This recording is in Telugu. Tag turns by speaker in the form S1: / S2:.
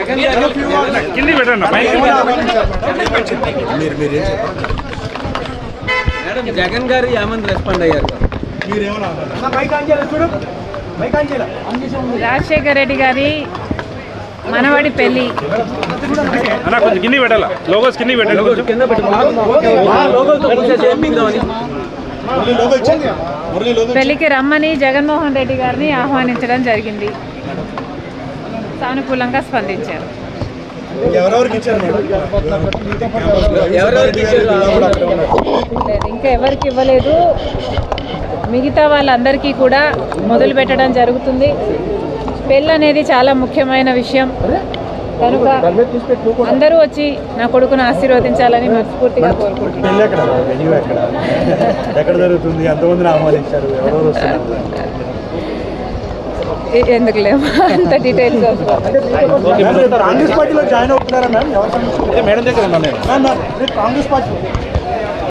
S1: కింది పెట్టండి
S2: మీరు మీరు ఏం చెప్పారు
S3: మేడం జగన్ గారు ఏమని రెస్పాండ్ అయ్యారు
S4: రాజశేఖర్ రెడ్డి గారి మనవడి పెళ్ళి
S1: అన్న కొంచెం కింది పెట్టాలా లోగోస్ కింది పెట్టండి కొంచెం
S3: కింద
S4: పెళ్ళికి రమ్మని జగన్మోహన్ రెడ్డి గారిని ఆహ్వానించడం జరిగింది. సానుకూలంగా స్పందించారు.
S2: ఎవరెవరికి ఇచ్చారు మేడం?
S3: ఎవరెవరికి ఇచ్చారు?
S4: లేదు ఇంకా ఎవరికి ఇవ్వలేదు. మిగతా వాళ్ళందరికీ కూడా మొదలు పెట్టడం జరుగుతుంది. పెళ్ళి అనేది చాలా ముఖ్యమైన విషయం. కనుక అందరూ వచ్చి నా కొడుకును ఆశీర్వదించాలని మనస్ఫూర్తిగా కోరుకుంటున్నాను. ఎందుకు లేవు అంత డీటెయిల్స్
S2: కాంగ్రెస్ పార్టీలో జాయిన్ అవుతున్నారా మ్యామ్ ఎవరు
S1: మేడం దగ్గర
S2: కాంగ్రెస్ పార్టీ